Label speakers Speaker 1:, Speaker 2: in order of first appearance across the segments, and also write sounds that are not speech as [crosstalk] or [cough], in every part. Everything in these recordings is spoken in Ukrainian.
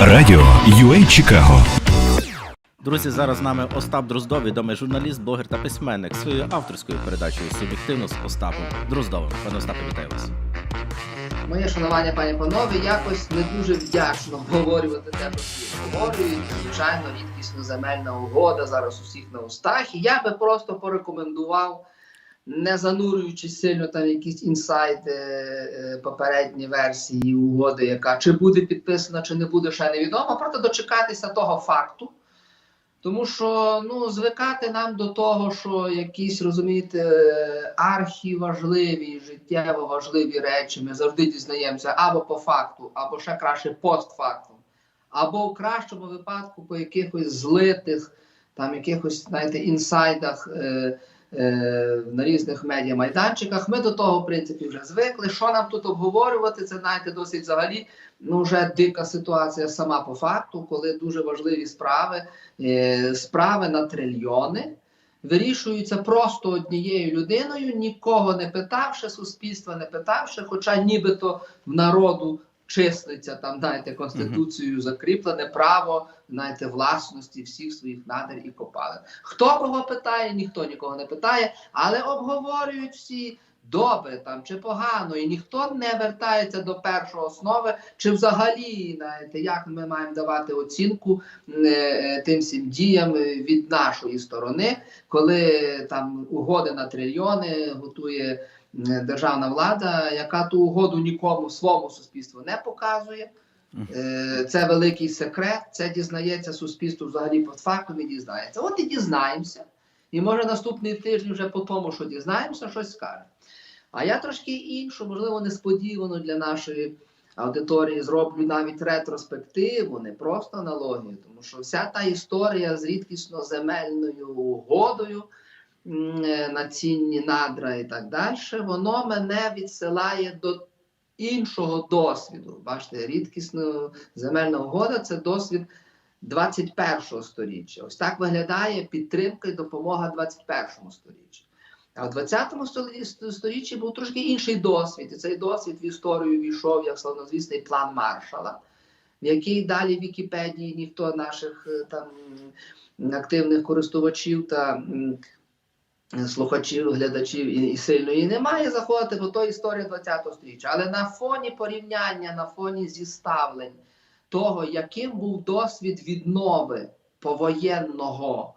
Speaker 1: Радіо UA Чикаго.
Speaker 2: Друзі, зараз з нами Остап Дроздов, відомий журналіст, блогер та письменник своєю авторською передачею «Суб'єктивно» з Остапом Дроздовим. Пане Остапе, вітаю вас.
Speaker 3: Моє шанування, пані панове, якось не дуже вдячно обговорювати те, що всі обговорюють. Звичайно, рідкісно земельна угода зараз усіх на устах. І я би просто порекомендував, не занурюючись сильно там якісь інсайти е, попередні версії угоди, яка чи буде підписана, чи не буде, ще невідомо. Просто дочекатися того факту. Тому що ну, звикати нам до того, що якісь, розумієте, архіважливі, життєво важливі речі ми завжди дізнаємося або по факту, або ще краще постфактум, або в кращому випадку по якихось злитих, там якихось, знаєте, інсайдах е, на різних медіамайданчиках. Ми до того, в принципі, вже звикли. Що нам тут обговорювати? Це знаєте, досить взагалі ну, вже дика ситуація сама по факту, коли дуже важливі справи, е, справи на трильйони. Вирішуються просто однією людиною, нікого не питавши, суспільства не питавши, хоча нібито в народу числиться там, знаєте, конституцією закріплене право, знаєте, власності всіх своїх надр і копалин. Хто кого питає, ніхто нікого не питає, але обговорюють всі добре там чи погано, і ніхто не вертається до першої основи, чи взагалі знаєте, як ми маємо давати оцінку е, е, тим всім діям е, від нашої сторони, коли там угоди на трильйони готує державна влада, яка ту угоду нікому своєму суспільству не показує. Е, Це великий секрет, це дізнається суспільство взагалі по факту не дізнається. От і дізнаємося. І може наступний тиждень вже по тому, що дізнаємося, щось скаже. А я трошки іншу, можливо, несподівано для нашої аудиторії зроблю навіть ретроспективу, не просто аналогію, тому що вся та історія з рідкісно земельною угодою е, на цінні надра і так далі, воно мене відсилає до іншого досвіду. Бачите, рідкісно земельна угода це досвід 21 сторіччя. Ось так виглядає підтримка і допомога 21 сторіччі. А в 20 столі- сторіччі був трошки інший досвід. І цей досвід в історію війшов як славнозвісний план Маршала, в який далі в Вікіпедії ніхто наших е, там активних користувачів та слухачів, глядачів і, і сильно і немає заходити, бо то історія 20 століття. Але на фоні порівняння, на фоні зіставлень того, яким був досвід віднови повоєнного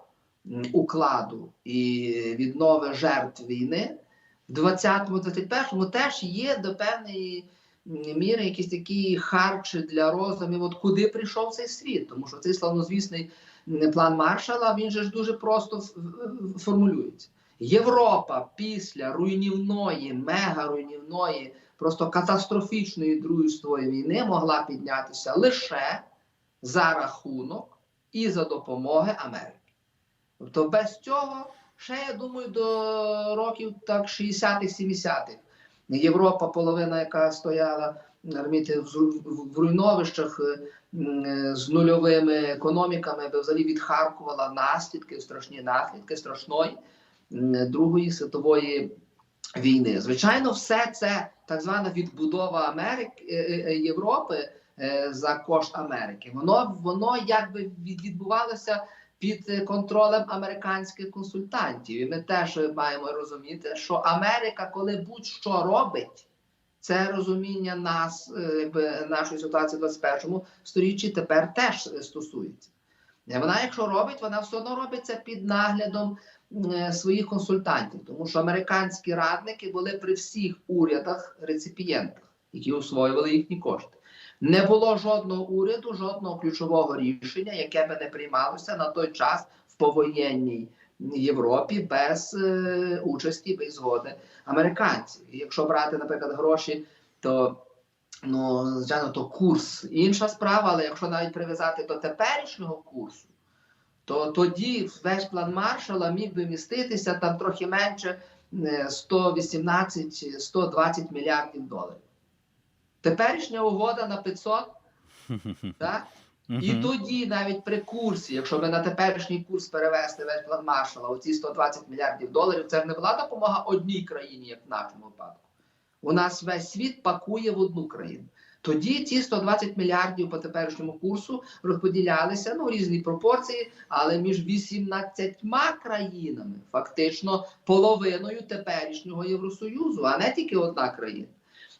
Speaker 3: укладу і віднови жертв війни, в 20-21-му теж є до певної міри якісь такі харчі для розумів, от куди прийшов цей світ. Тому що цей славнозвісний план Маршала, він же ж дуже просто формулюється. Європа після руйнівної, мегаруйнівної, просто катастрофічної Другої світової війни могла піднятися лише за рахунок і за допомоги Америки. Тобто без цього, ще я думаю, до років так 60-х, 70-х. Європа, половина, яка стояла розумієте, в, руйновищах е, е, з нульовими економіками, би взагалі відхаркувала наслідки, страшні наслідки страшної Другої світової війни. Звичайно, все це так звана відбудова Америки е, Європи за кошт Америки. Воно воно якби від- відбувалося під е, контролем американських консультантів. І ми теж маємо розуміти, що Америка, коли будь-що робить. Це розуміння нас, е, нашої ситуації в 21 сторіччі тепер теж е, стосується. Вона, якщо робить, вона все одно робить це під наглядом своїх консультантів, тому що американські радники були при всіх урядах реципієнтах, які освоювали їхні кошти. Не було жодного уряду, жодного ключового рішення, яке би не приймалося на той час в повоєнній Європі без е, участі без згоди американців. Якщо брати, наприклад, гроші, то ну, звичайно, то курс інша справа, але якщо навіть прив'язати до теперішнього курсу, то тоді весь план Маршала міг би міститися там трохи менше е, 118-120 мільярдів доларів. Теперішня угода на 500, так? [laughs] І тоді навіть при курсі, якщо ми на теперішній курс перевести весь план Маршала, оці 120 мільярдів доларів, це ж не була допомога одній країні, як в нашому випадку. У нас весь світ пакує в одну країну. Тоді ті 120 мільярдів по теперішньому курсу розподілялися ну, в різні пропорції, але між 18 країнами, фактично половиною теперішнього Євросоюзу, а не тільки одна країна.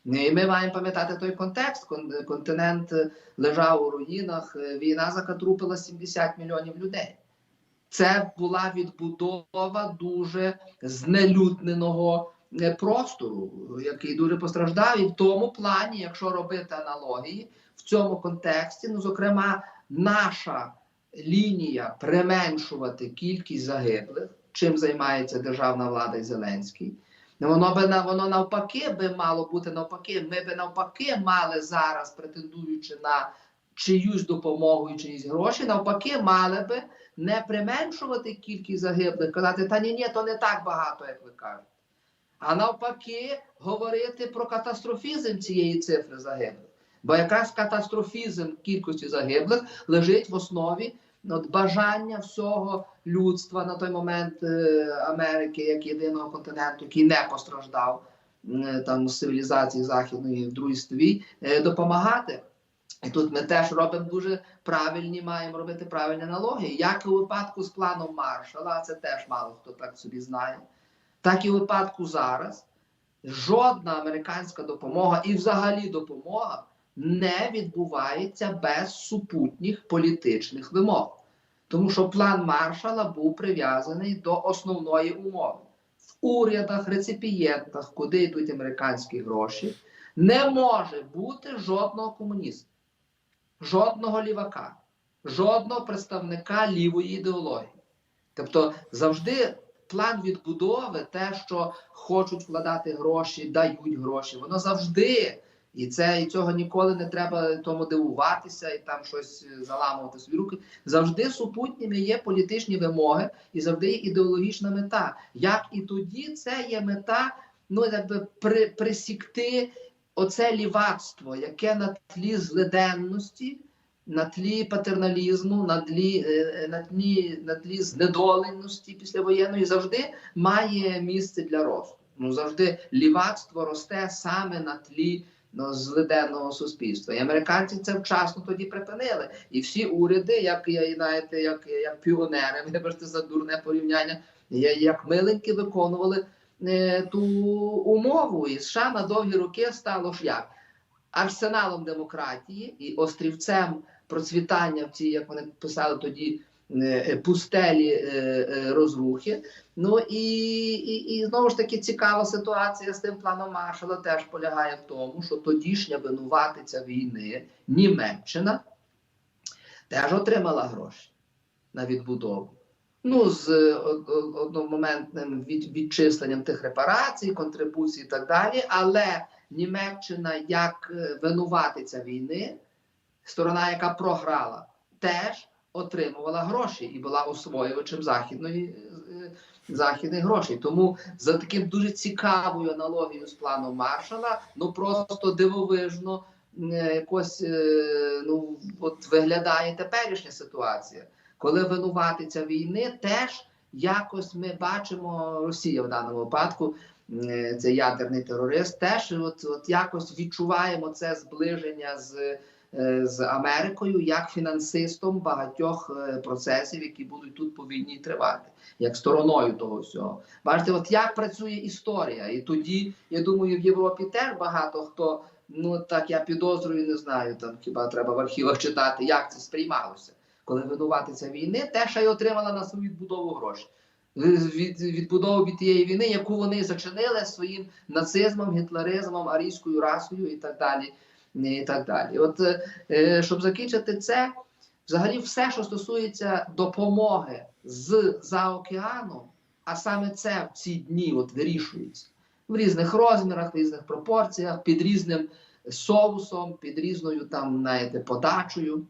Speaker 3: І ми маємо пам'ятати той контекст. Континент е, лежав у руїнах, е, війна закатрупила 70 мільйонів людей. Це була відбудова дуже знелюдненого е, простору, який дуже постраждав. І в тому плані, якщо робити аналогії, в цьому контексті, ну зокрема, наша лінія применшувати кількість загиблих, чим займається державна влада і Зеленський. Ну, Воно би воно навпаки би мало бути навпаки. Ми би навпаки мали зараз, претендуючи на чиюсь допомогу і чиїсь гроші, навпаки, мали би не применшувати кількість загиблих, казати, та ні, ні, то не так багато, як ви кажете. А навпаки, говорити про катастрофізм цієї цифри загиблих. Бо якраз катастрофізм кількості загиблих лежить в основі от, бажання всього людства на той момент е, Америки як єдиного континенту, який не постраждав е, там з цивілізації західної в Другій е, допомагати. І тут ми теж робимо дуже правильні, маємо робити правильні аналогії. Як і у випадку з планом Маршала, це теж мало хто так собі знає, так і у випадку зараз. Жодна американська допомога і взагалі допомога не відбувається без супутніх політичних вимог. Тому що план Маршала був прив'язаний до основної умови. В урядах, реципієнтах, куди йдуть американські гроші, не може бути жодного комуніста, жодного лівака, жодного представника лівої ідеології. Тобто завжди план відбудови, те, що хочуть вкладати гроші, дають гроші, воно завжди. І це і цього ніколи не треба тому дивуватися і там щось е, заламувати собі руки. Завжди супутніми є політичні вимоги і завжди є ідеологічна мета. Як і тоді це є мета, ну якби при, присікти оце лівацтво, яке на тлі злиденності, на тлі патерналізму, на тлі, е, на тлі, на тлі знедоленості післявоєнної завжди має місце для росту. Ну завжди лівацтво росте саме на тлі ну, злиденного суспільства. І американці це вчасно тоді припинили. І всі уряди, як я знаєте, як, як піонери, вибачте за дурне порівняння, як миленькі виконували е, ту умову. І США на довгі роки стало ж як арсеналом демократії і острівцем процвітання в цій, як вони писали тоді. Е, Пустелі е, е, розрухи. Ну і, і, і знову ж таки цікава ситуація з тим планом Маршала теж полягає в тому, що тодішня винуватиця війни Німеччина теж отримала гроші на відбудову. Ну, з е, од- од- одномоментним від, відчисленням тих репарацій, контрибуцій і так далі. Але Німеччина як е, винуватиця війни, сторона, яка програла, теж отримувала гроші і була освоювачем західної е, західних грошей. Тому за таким дуже цікавою аналогією з планом Маршала, ну просто дивовижно якось е, ну от виглядає теперішня ситуація, коли винуватиця війни теж якось ми бачимо Росія в даному випадку. е, Це ядерний терорист, теж от, от якось відчуваємо це зближення з, з Америкою як фінансистом багатьох е, процесів, які будуть тут по війні тривати як стороною того всього. Бачите, от як працює історія. І тоді, я думаю, в Європі теж багато хто, ну так я підозрюю, не знаю, там хіба треба в архівах читати, як це сприймалося, коли винуватиця війни, теж й отримала на свою відбудову гроші. Від, відбудову від тієї війни, яку вони зачинили своїм нацизмом, гітлеризмом, арійською расою і так далі. І так далі. От е, щоб закінчити це, взагалі, все, що стосується допомоги з за океаном, а саме це в ці дні от вирішується в різних розмірах, в різних пропорціях, під різним соусом, під різною там, знаєте, подачею.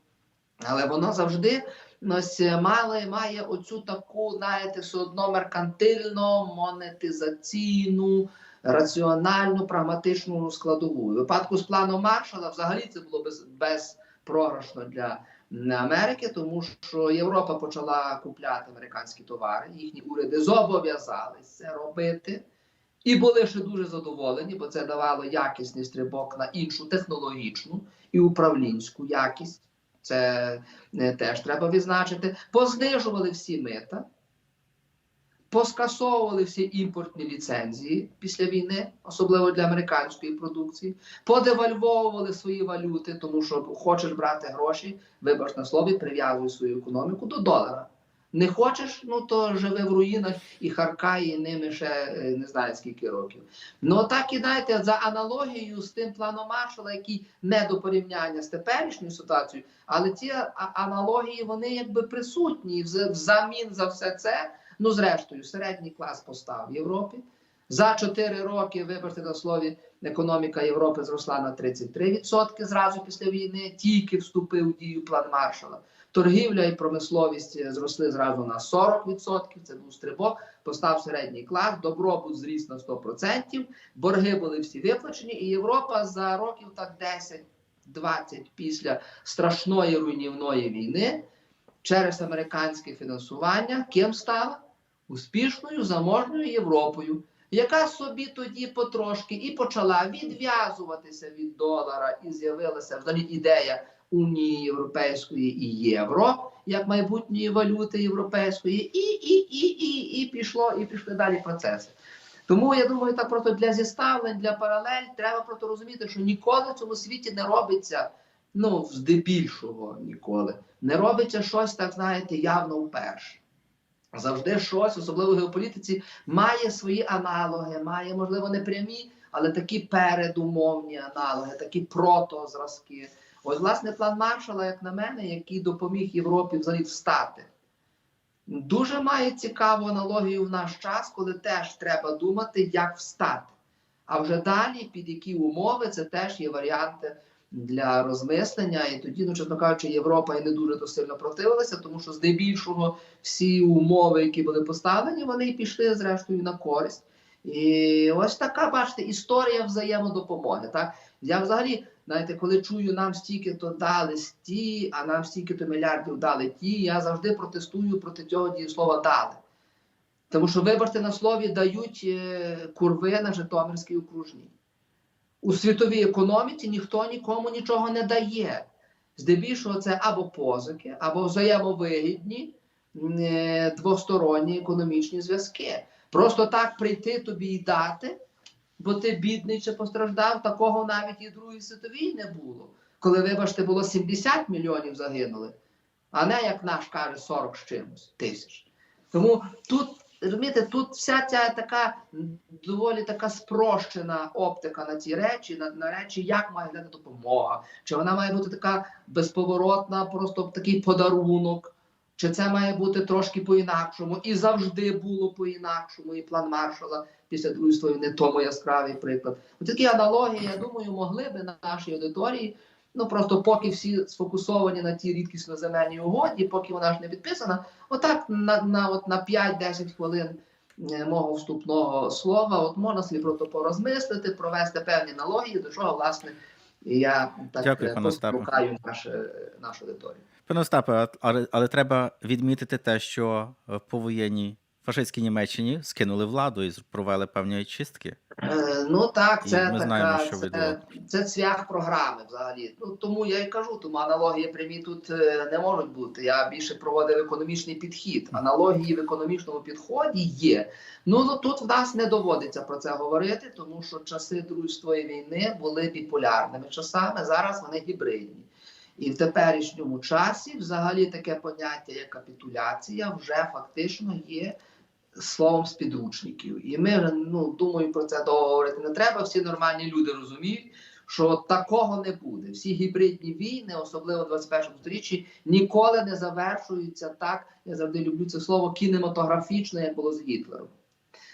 Speaker 3: Але воно завжди ось, має, має оцю таку, знаєте, все одно меркантильно, монетизаційну, раціональну, прагматичну складову. У випадку з планом Маршала взагалі це було без, безпрограшно для Америки, тому що Європа почала купляти американські товари, їхні уряди зобов'язалися це робити. І були ще дуже задоволені, бо це давало якісний стрибок на іншу технологічну і управлінську якість. Це е, теж треба відзначити. Познижували всі мита, поскасовували всі імпортні ліцензії після війни, особливо для американської продукції, подевальвовували свої валюти, тому що хочеш брати гроші, вибач на слові, прив'язуй свою економіку до долара. Не хочеш, ну то живи в руїнах і харкає ними ще е, не знаю скільки років. Ну так і знаєте, за аналогією з тим планом Маршала, який не до порівняння з теперішньою ситуацією, але ці аналогії вони якби присутні взамін за все це. Ну, зрештою, середній клас постав в Європі. За 4 роки, вибачте на слові, економіка Європи зросла на 33% зразу після війни, тільки вступив в дію план Маршала. Торгівля і промисловість зросли зразу на 40%, це був стрибок, постав середній клас, добробут зріс на 100%, борги були всі виплачені, і Європа за років так 10-20 після страшної руйнівної війни через американське фінансування ким стала? Успішною заможною Європою, яка собі тоді потрошки і почала відв'язуватися від долара, і з'явилася взагалі ідея Унії Європейської і євро як майбутньої валюти європейської, і, і, і, і, і пішло, і пішли далі процеси. Тому я думаю, так просто для зіставлень, для паралель треба просто розуміти, що ніколи в цьому світі не робиться, ну, здебільшого ніколи, не робиться щось, так знаєте, явно вперше. Завжди щось, особливо в геополітиці, має свої аналоги, має, можливо, не прямі, але такі передумовні аналоги, такі протозразки. Ось, власне, план Маршала, як на мене, який допоміг Європі взагалі встати. Дуже має цікаву аналогію в наш час, коли теж треба думати, як встати. А вже далі, під які умови, це теж є варіанти для розмислення. І тоді, ну, чесно кажучи, Європа і не дуже то сильно противилася, тому що здебільшого всі умови, які були поставлені, вони і пішли зрештою на користь. І ось така, бачите, історія взаємодопомоги. Так? Я взагалі, знаєте, коли чую, нам стільки то дали ті, а нам стільки то мільярдів дали ті, я завжди протестую проти цього дієслова дали. Тому що, вибачте, на слові дають е, курви на Житомирській окружній. У світовій економіці ніхто нікому нічого не дає. Здебільшого це або позики, або взаємовигідні е, двосторонні економічні зв'язки. Просто так прийти тобі і дати, бо ти бідний чи постраждав, такого навіть і в Другій світовій не було. Коли, вибачте, було 70 мільйонів загинули, а не, як наш каже, 40 з чимось тисяч. Тому тут, розумієте, тут вся ця така доволі така спрощена оптика на ці речі, на, на речі, як має бути допомога, чи вона має бути така безповоротна, просто такий подарунок. Чи це має бути трошки по-інакшому? І завжди було по-інакшому, і план Маршала після Другої світової не тому яскравий приклад. От такі аналогії, я думаю, могли би на нашій аудиторії. Ну просто поки всі сфокусовані на тій рідкісно земельній угоді, поки вона ж не підписана, отак на, на, от на 5-10 хвилин е, мого вступного слова, от можна собі просто порозмислити, провести певні аналогії, до чого, власне, я так
Speaker 2: Дякую,
Speaker 3: е,
Speaker 2: пане Остапе.
Speaker 3: нашу, нашу аудиторію.
Speaker 2: Пане Остапе, але, але треба відмітити те, що в повоєнній фашистській Німеччині скинули владу і провели певні чистки.
Speaker 3: Е, Ну так,
Speaker 2: І
Speaker 3: це
Speaker 2: ми
Speaker 3: така,
Speaker 2: знаємо, що
Speaker 3: це, це цвях програми взагалі. Ну тому я і кажу, тому аналогії прямі тут е, не можуть бути. Я більше проводив економічний підхід. Аналогії в економічному підході є. Ну ну, тут в нас не доводиться про це говорити, тому що часи Другої війни були біполярними часами. Зараз вони гібридні. І в теперішньому часі, взагалі, таке поняття як капітуляція вже фактично є словом з підручників. І ми ну думаю про це довго говорити не треба. Всі нормальні люди розуміють, що такого не буде. Всі гібридні війни, особливо в 21 сторіччі, ніколи не завершуються так. Я завжди люблю це слово кінематографічно, як було з Гітлером.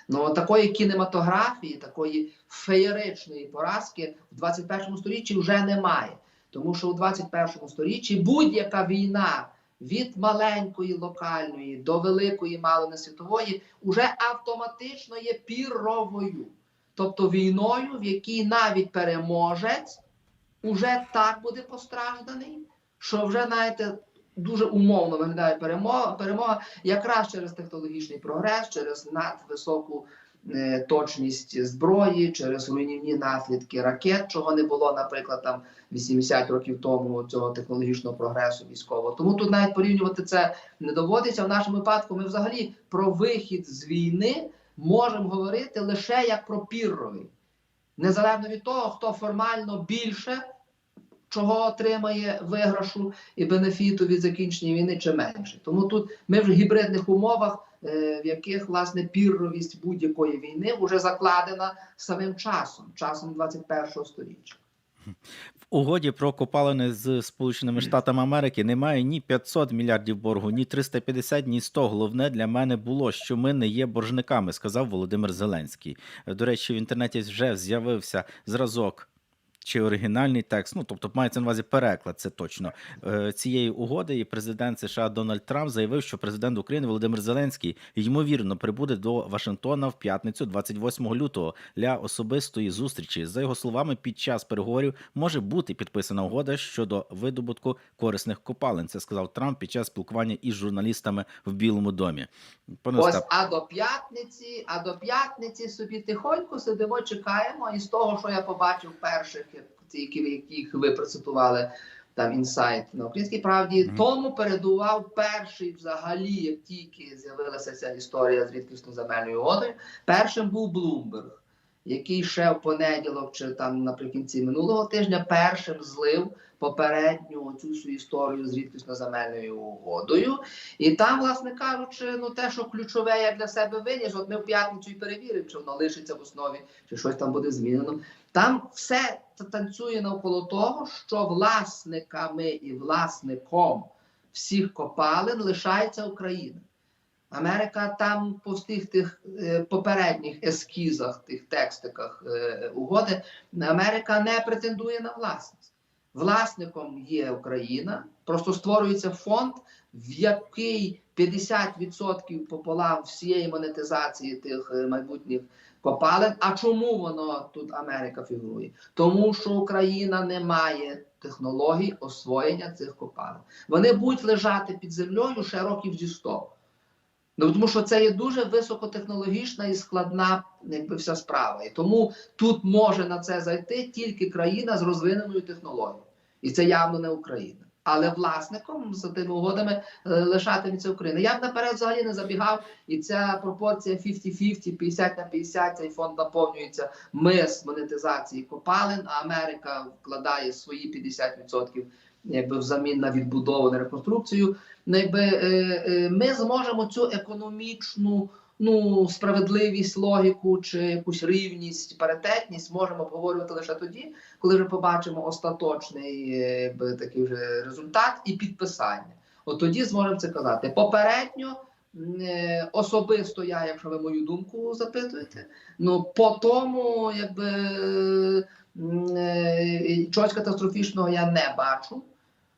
Speaker 3: Ну такої кінематографії, такої феєричної поразки в 21 сторіччі вже немає. Тому що у 21 сторіччі будь-яка війна від маленької локальної до великої, мало не світової, уже автоматично є піровою. Тобто війною, в якій навіть переможець уже так буде постражданий, що вже, знаєте, дуже умовно виглядає перемога, перемога якраз через технологічний прогрес, через надвисоку точність зброї, через руйнівні наслідки ракет, чого не було, наприклад, там 80 років тому цього технологічного прогресу військового. Тому тут навіть порівнювати це не доводиться. В нашому випадку ми взагалі про вихід з війни можемо говорити лише як про пірровий, незалежно від того, хто формально більше чого отримає виграшу і бенефіту від закінчення війни, чи менше. Тому тут ми в гібридних умовах, е, в яких власне пірровість будь-якої війни вже закладена самим часом, часом 21 століття.
Speaker 2: Угоді про копалини з Сполученими Штатами Америки немає ні 500 мільярдів боргу, ні 350, ні 100. Головне для мене було, що ми не є боржниками, сказав Володимир Зеленський. До речі, в інтернеті вже з'явився зразок. Чи оригінальний текст, ну тобто мається на увазі переклад, це точно е, цієї угоди. І президент США Дональд Трамп заявив, що президент України Володимир Зеленський ймовірно прибуде до Вашингтона в п'ятницю, 28 лютого, для особистої зустрічі. За його словами, під час переговорів може бути підписана угода щодо видобутку корисних копалин. Це сказав Трамп під час спілкування із журналістами в Білому домі. Пане
Speaker 3: Ось,
Speaker 2: Остап,
Speaker 3: а до п'ятниці, а до п'ятниці собі тихонько сидимо, чекаємо. І з того, що я побачив перших, які, яких ви процитували там інсайт на українській правді,
Speaker 2: Мгм.
Speaker 3: тому передував перший взагалі, як тільки з'явилася ця історія з рідкісно земельною угодою, першим був Блумберг, який ще в понеділок чи там наприкінці минулого тижня першим злив попередню цю всю історію з рідкісно земельною угодою. І там, власне кажучи, ну те, що ключове я для себе виніс, от ми в п'ятницю і перевіримо, чи воно лишиться в основі, чи щось там буде змінено. Там все танцює навколо того, що власниками і власником всіх копалин лишається Україна. Америка там по всіх тих е, попередніх ескізах, тих текстиках е, угоди, Америка не претендує на власність. Власником є Україна, просто створюється фонд, в який 50% пополам всієї монетизації тих е, майбутніх копалин. А чому воно тут Америка фігурує? Тому що Україна не має технологій освоєння цих копалин. Вони будуть лежати під землею ще років зі 100. Ну, тому що це є дуже високотехнологічна і складна якби, вся справа. І тому тут може на це зайти тільки країна з розвиненою технологією. І це явно не Україна. Але власником за тими угодами е, лишатиметься Україна. Я б наперед взагалі не забігав, і ця пропорція 50-50, 50 на 50, цей фонд наповнюється ми з монетизації копалин, а Америка вкладає свої 50% якби взамін на відбудову на реконструкцію. Ну, якби, е, е, ми зможемо цю економічну ну, справедливість, логіку чи якусь рівність, паритетність можемо обговорювати лише тоді, коли вже побачимо остаточний е, такий вже результат і підписання. От тоді зможемо це казати. Попередньо е, особисто я, якщо ви мою думку запитуєте, ну по тому, якби е, чогось катастрофічного я не бачу.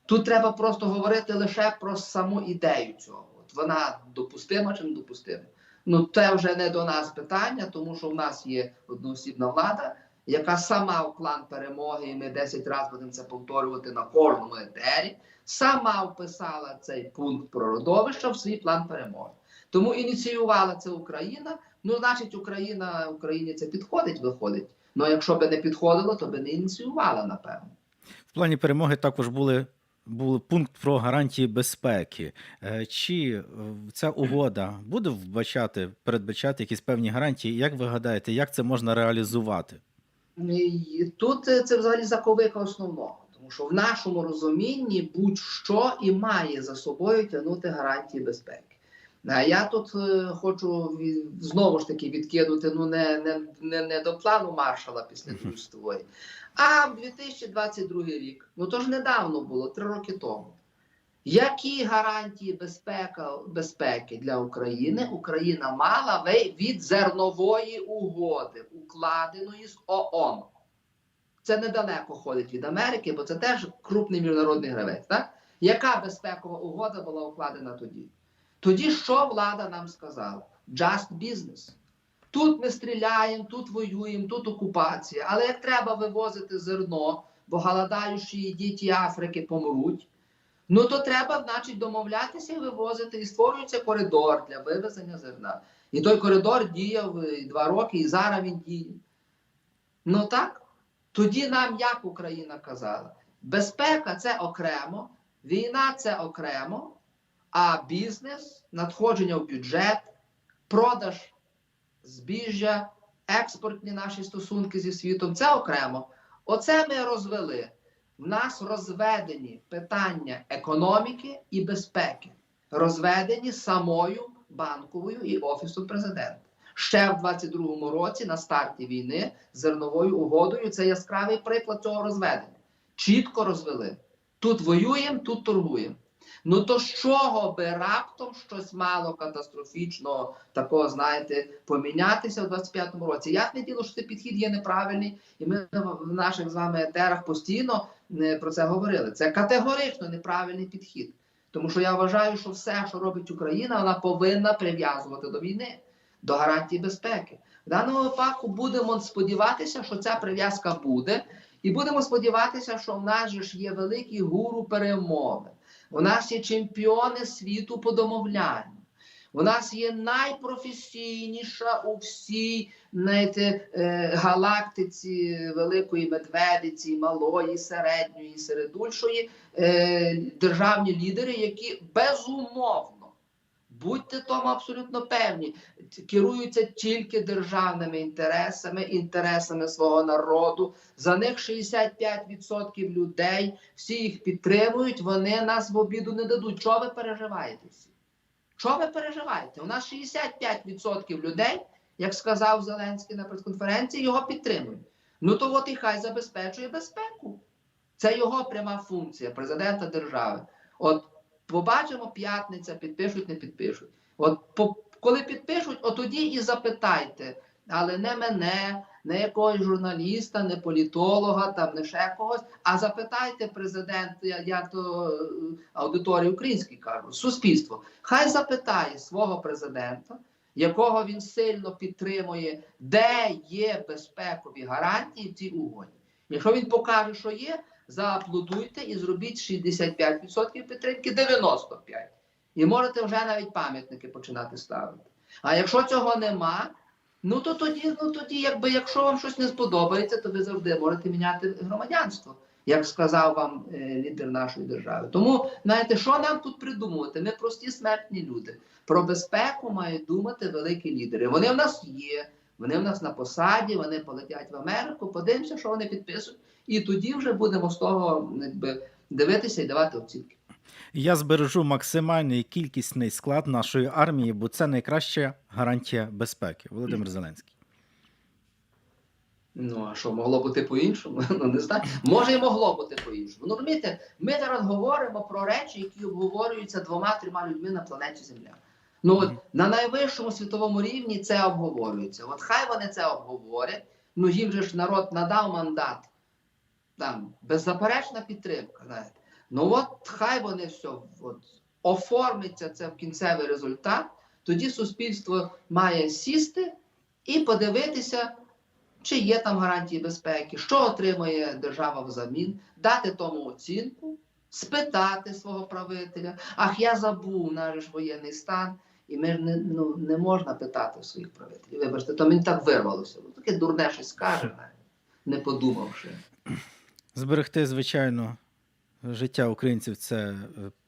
Speaker 3: Тут треба просто говорити лише про саму ідею цього. От вона допустима чи не допустима. Ну це вже не до нас питання, тому що в нас є одноосібна влада, яка сама в план перемоги, і ми 10 разів будемо це повторювати на кожному етері, сама вписала цей пункт про родовища в свій план перемоги. Тому ініціювала це Україна. Ну, значить, Україна Україні це підходить, виходить. Ну якщо би не підходило, то би не ініціювала, напевно.
Speaker 2: в плані перемоги також були. Був пункт про гарантії безпеки. Е, Чи е, ця угода буде вбачати, передбачати якісь певні гарантії? Як ви гадаєте, як це можна реалізувати?
Speaker 3: Тут е, це взагалі заковика основного, тому що в нашому розумінні будь-що і має за собою тягнути гарантії безпеки. А я тут хочу знову ж таки відкинути ну не, не, не, не до плану маршала після
Speaker 2: Мгм.
Speaker 3: Дружствої, а в 2022 рік. Ну то ж недавно було, три роки тому. Які гарантії безпека, безпеки для України Україна мала від зернової угоди, укладеної з ООН? Це недалеко ходить від Америки, бо це теж крупний міжнародний гравець. Так? Яка безпекова угода була укладена тоді? Тоді що влада нам сказала? Just business. Тут ми стріляємо, тут воюємо, тут окупація. Але як треба вивозити зерно, бо голодаючі діти Африки помруть, ну то треба, значить, домовлятися і вивозити. І створюється коридор для вивезення зерна. І той коридор діяв два роки, і зараз він діє. Ну так, тоді нам як Україна казала? Безпека це окремо, війна це окремо, а бізнес, надходження в бюджет, продаж збіжжя, експортні наші стосунки зі світом це окремо. Оце ми розвели. В нас розведені питання економіки і безпеки, розведені самою банковою і офісом президента. Ще в 22-му році, на старті війни, зерновою угодою це яскравий приклад цього розведення. Чітко розвели. Тут воюємо, тут торгуємо. Ну то з чого би раптом щось мало катастрофічного, такого, знаєте, помінятися в 25-му році? Ясне діло, що цей підхід є неправильний, і ми в наших з вами етерах постійно е, про це говорили. Це категорично неправильний підхід. Тому що я вважаю, що все, що робить Україна, вона повинна прив'язувати до війни, до гарантії безпеки. В даному випадку будемо сподіватися, що ця прив'язка буде, і будемо сподіватися, що в нас же ж є великі гуру перемови. У нас є чемпіони світу по домовлянню. У нас є найпрофесійніша у всій знаєте, е, галактиці Великої Медведиці, малої, середньої, середульшої е, державні лідери, які безумовно, будьте тому абсолютно певні, керуються тільки державними інтересами, інтересами свого народу. За них 65% людей, всі їх підтримують, вони нас в обіду не дадуть. Чого ви переживаєте всі? Що ви переживаєте? У нас 65% людей, як сказав Зеленський на прес-конференції, його підтримують. Ну то от і хай забезпечує безпеку. Це його пряма функція президента держави. От побачимо п'ятниця, підпишуть, не підпишуть. От по, коли підпишуть, от тоді і запитайте, але не мене, не якогось журналіста, не політолога, там не ще когось. А запитайте президента, я, я то е, аудиторії українській кажу, суспільство. Хай запитає свого президента, якого він сильно підтримує, де є безпекові гарантії в цій угоді. Якщо він покаже, що є, зааплодуйте і зробіть 65% підтримки, 95%. І можете вже навіть пам'ятники починати ставити. А якщо цього нема, ну то тоді, ну тоді, якби якщо вам щось не сподобається, то ви завжди можете міняти громадянство, як сказав вам е, лідер нашої держави. Тому знаєте, що нам тут придумувати? Ми прості смертні люди. Про безпеку мають думати великі лідери. Вони в нас є, вони в нас на посаді, вони полетять в Америку. Подивимося, що вони підписують, і тоді вже будемо з того якби, дивитися і давати оцінки.
Speaker 2: Я збережу максимальний кількісний склад нашої армії, бо це найкраща гарантія безпеки. Володимир Зеленський.
Speaker 3: Ну, а що, могло бути по-іншому? [laughs] Ну, не знаю. Може, і могло бути по-іншому. Ну, розумієте, ми зараз говоримо про речі, які обговорюються двома-трьома людьми на планеті Земля. Ну, от, на найвищому світовому рівні це обговорюється. От хай вони це обговорять, ну їм же ж народ надав мандат. Там, беззаперечна підтримка, знаєте. Ну от хай вони все от, оформиться це в кінцевий результат, тоді суспільство має сісти і подивитися, чи є там гарантії безпеки, що отримує держава взамін, дати тому оцінку, спитати свого правителя. Ах, я забув наш воєнний стан, і ми ж не, ну, не можна питати своїх правителів. Вибачте, то мені так вирвалося. Ну, таке дурне щось скаже, [laughs] не подумавши.
Speaker 2: Зберегти, звичайно, життя українців це е,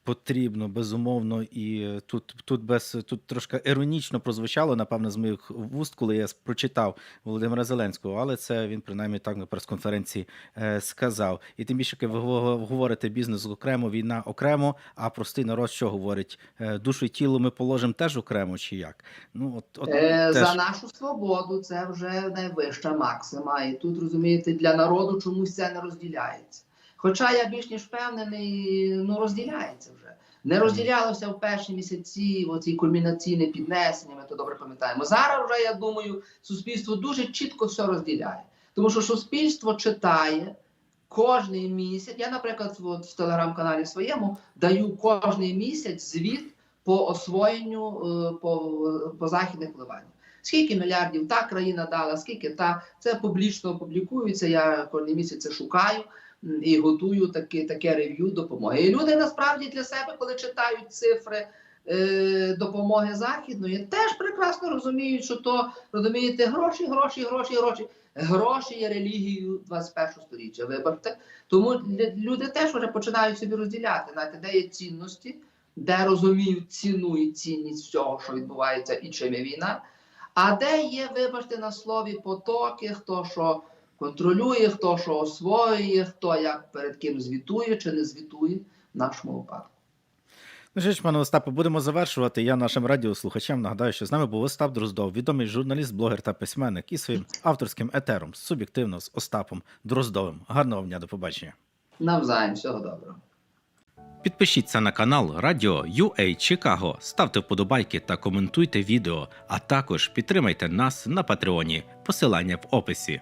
Speaker 2: потрібно, безумовно, і е, тут, тут без тут трошки іронічно прозвучало, напевно, з моїх вуст, коли я прочитав Володимира Зеленського, але це він принаймні так на прес-конференції е, сказав. І тим більше, коли ви говорите бізнес окремо, війна окремо, а простий народ що говорить? Душу і тіло ми положимо теж окремо, чи як? Ну от, от
Speaker 3: Е,
Speaker 2: теж.
Speaker 3: За нашу свободу це вже найвища максима. І тут розумієте, для народу чомусь це не розділяється. Хоча я більш ніж впевнений, ну розділяється вже. Не розділялося в перші місяці оці кульмінаційне піднесення, ми то добре пам'ятаємо. Зараз вже, я думаю, суспільство дуже чітко все розділяє. Тому що суспільство читає кожний місяць. Я, наприклад, от в телеграм-каналі своєму даю кожний місяць звіт по освоєнню е, по, по західних вливаннях. Скільки мільярдів та країна дала, скільки та це публічно публікується. Я кожен місяць це шукаю і готую таке, таке рев'ю допомоги. І люди насправді для себе, коли читають цифри, е, допомоги західної, теж прекрасно розуміють, що то розумієте, гроші, гроші, гроші, гроші. Гроші є релігією 21 століття. Вибачте. Тому люди теж вже починають собі розділяти, знаєте, де є цінності, де розуміють ціну і цінність всього, що відбувається, і чим є війна. А де є, вибачте, на слові потоки, хто що контролює, хто що освоює, хто як перед ким звітує чи не звітує в нашому випадку.
Speaker 2: Ну що ж, пане Остапе, будемо завершувати. Я нашим радіослухачам нагадаю, що з нами був Остап Дроздов, відомий журналіст, блогер та письменник, і своїм авторським етером суб'єктивно з Остапом Дроздовим. Гарного дня, до побачення.
Speaker 3: Навзаєм, всього доброго.
Speaker 2: Підпишіться на канал Радіо UA Чикаго, ставте вподобайки та коментуйте відео, а також підтримайте нас на Патреоні. Посилання в описі.